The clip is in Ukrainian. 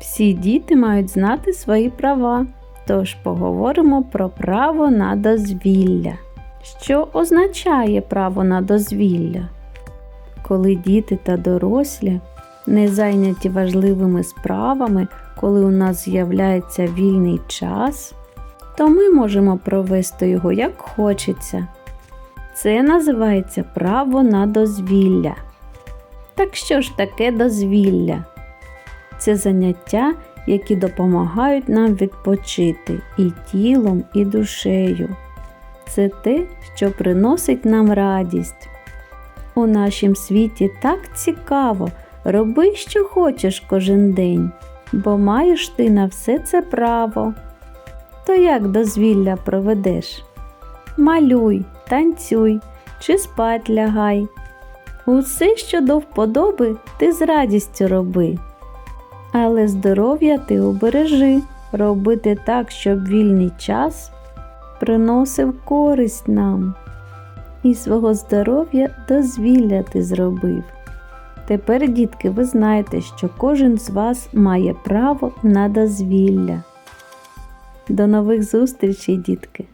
Всі діти мають знати свої права, тож поговоримо про право на дозвілля. Що означає право на дозвілля? Коли діти та дорослі не зайняті важливими справами, коли у нас з'являється вільний час, то ми можемо провести його як хочеться. Це називається право на дозвілля. Так що ж таке дозвілля? Це заняття, які допомагають нам відпочити і тілом, і душею. Це те, що приносить нам радість. У нашім світі так цікаво, роби, що хочеш кожен день, бо маєш ти на все це право. То як дозвілля проведеш? Малюй, танцюй чи спать лягай. Усе, що до вподоби, ти з радістю роби. Але здоров'я ти обережи, робити так, щоб вільний час приносив користь нам. І свого здоров'я дозвілля ти зробив. Тепер, дітки, ви знаєте, що кожен з вас має право на дозвілля. До нових зустрічей, дітки!